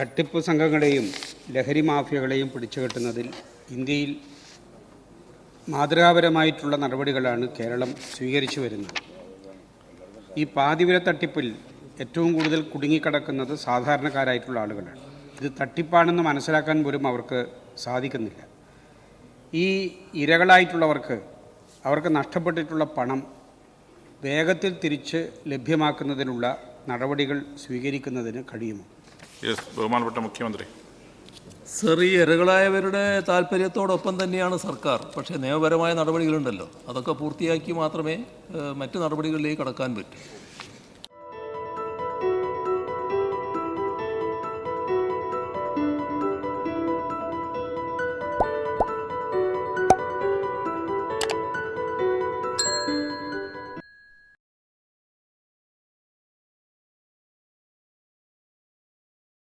തട്ടിപ്പ് സംഘങ്ങളെയും ലഹരി മാഫിയകളെയും പിടിച്ചുകെട്ടുന്നതിൽ ഇന്ത്യയിൽ മാതൃകാപരമായിട്ടുള്ള നടപടികളാണ് കേരളം സ്വീകരിച്ചു വരുന്നത്. ഈ പാതിവില തട്ടിപ്പിൽ ഏറ്റവും കൂടുതൽ കുടുങ്ങിക്കിടക്കുന്നത് സാധാരണക്കാരായിട്ടുള്ള ആളുകളാണ്. ഇത് തട്ടിപ്പാണെന്ന് മനസ്സിലാക്കാൻ പോലും അവർക്ക് സാധിക്കുന്നില്ല. ഈ ഇരകളായിട്ടുള്ളവർക്ക് അവർക്ക് നഷ്ടപ്പെട്ടിട്ടുള്ള പണം വേഗത്തിൽ തിരിച്ച് ലഭ്യമാക്കുന്നതിനുള്ള നടപടികൾ സ്വീകരിക്കുന്നതിന് കഴിയുമോ? യെസ് ബഹുമാനപ്പെട്ട മുഖ്യമന്ത്രി. സർ ഈ താല്പര്യത്തോടൊപ്പം തന്നെയാണ് സർക്കാർ. പക്ഷേ നിയമപരമായ നടപടികളുണ്ടല്ലോ. അതൊക്കെ പൂർത്തിയാക്കി മാത്രമേ മറ്റ് നടപടികളിലേക്ക് കടക്കാൻ പറ്റൂ.